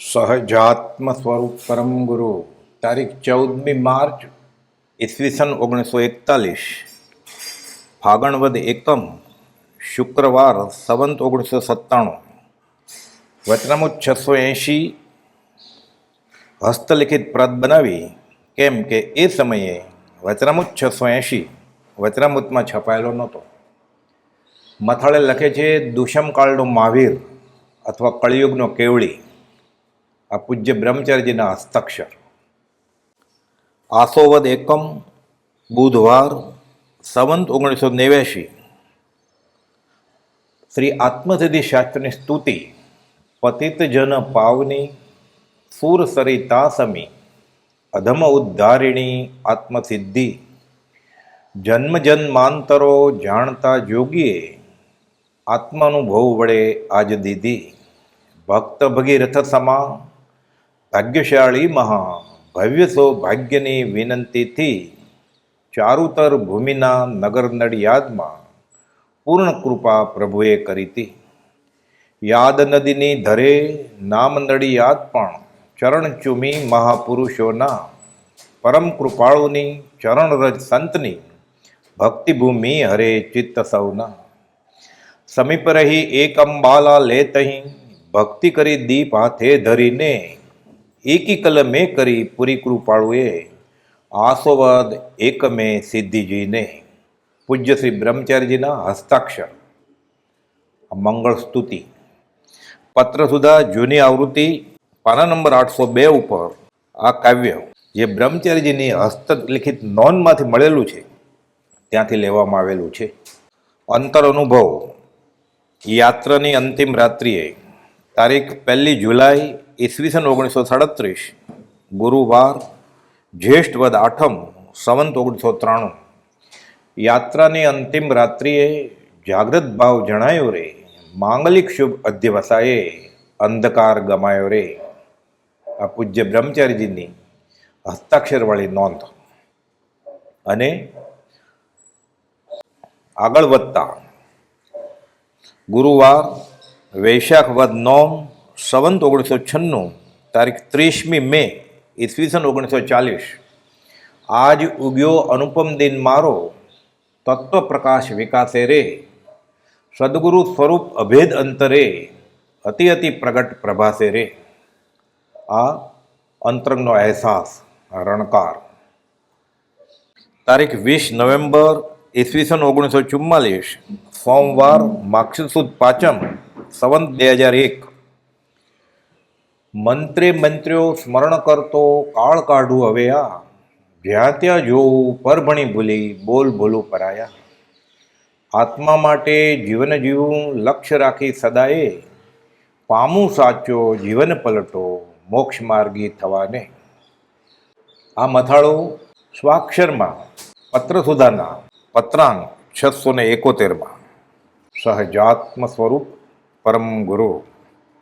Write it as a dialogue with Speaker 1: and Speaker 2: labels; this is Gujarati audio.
Speaker 1: સહજાત્મ સ્વરૂપ પરમ ગુરુ તારીખ ચૌદમી માર્ચ ઈસવીસન ઓગણીસો એકતાલીસ ફાગણવદ એકમ શુક્રવાર સંવંત ઓગણીસો સત્તાણું વચનામુત છસો એંશી હસ્તલિખિત પ્રત બનાવી કેમ કે એ સમયે વચનામુત છસો એંશી વચનામુતમાં છપાયેલો નહોતો મથાળે લખે છે દુષ્મકાળનો મહાવીર અથવા કળિયુગનો કેવળી આ પૂજ્ય બ્રહ્મચાર્યજીના હસ્તાક્ષર. આસોવદ એકમ, બુધવાર, સંવંત ઓગણીસો નેવ્યાશી. શ્રી આત્મસિદ્ધિ શાસ્ત્રની સ્તુતિ, પતિતજન પાવની સુર સરિતા સમી અધમ ઉદ્ધારિણી આત્મસિદ્ધિ. જન્મ જન્માંતરો જાણતા જોગીએ, આત્માનુભવ વડે આજ દીધી. ભક્ત ભગીરથ સમા ભાગ્યશાળી મહા ભવ્ય સૌભાગ્યની વિનંતીથી ચારુતર ભૂમિના નગર નડિયાદમાં પૂર્ણ કૃપા પ્રભુએ કરી હતી. યાદ નદીની ધરે નામ નડિયાદ પણ ચરણ ચુમી મહાપુરુષોના પરમ કૃપાળુની ચરણરજ સંતની ભક્તિભૂમિ હરે ચિત્ત સૌના. સમીપ રહી એક અંબાલા લે તહીં ભક્તિ કરી દીપ હાથે ધરીને એકી કલમે કરી પૂરી કૃપાળુએ આસોવાદ એકમે સિદ્ધિજીને પૂજ્ય શ્રી બ્રહ્મચાર્યજીના હસ્તાક્ષર મંગળ સ્તુતિ પત્ર સુધા જૂની આવૃત્તિ પાના નંબર આઠસો બે ઉપર આ કાવ્ય જે બ્રહ્મચાર્યજીની હસ્તલિખિત નોંધમાંથી મળેલું છે, ત્યાંથી લેવામાં આવેલું છે. અંતર અનુભવ યાત્રાની અંતિમ રાત્રિએ, તારીખ પહેલી જુલાઈ ઈસવીસન ઓગણીસો સાડત્રીસ ગુરુવાર જ્યેષ્ઠ વદ આઠમ, સંવંત ઓગણીસો ત્રાણું યાત્રાની અંતિમ રાત્રિએ જાગૃત ભાવ જણાયો રે, માંગલિક શુભ અધ્યવસાયે અંધકાર ગમાયો રે. આ પૂજ્ય બ્રહ્મચારીજીની હસ્તાક્ષરવાળી નોંધ. અને આગળ વધતા, ગુરુવાર, વૈશાખ વદ નોમ સંવંત ઓગણીસો છન્નું, તારીખ ત્રીસમી મે, ઈસવીસન ઓગણીસો ચાલીસ. આજ ઉગ્યો અનુપમ દિન મારો, તત્વ પ્રકાશ વિકાસે રે. સદગુરુ સ્વરૂપ અભેદ અંતરે, અતિ અતિ પ્રગટ પ્રભાસે રે. આ અંતરંગનો અહેસાસ, રણકાર. તારીખ વીસ નવેમ્બર, ઈસવીસન ઓગણીસો ચુમ્માલીસ, સોમવાર, માક્ષસુદ પાંચમ, સંવંત બે હજાર એક. મંત્રે મંત્ર્યો સ્મરણ કરતો કાળ કાઢું હવે આ. જ્યાં ત્યાં જોવું પરભણી ભૂલી, બોલ બોલું પરાયા. આત્મા માટે જીવન જીવવું લક્ષ્ય રાખી સદાએ. પામું સાચો જીવન પલટો, મોક્ષ માર્ગી થવાને. આ મથાળો સ્વાક્ષરમાં, પત્ર સુધાના, પત્રાંક છસો ને એકોતેરમાં. સહજાત્મ સ્વરૂપ પરમ ગુરુ.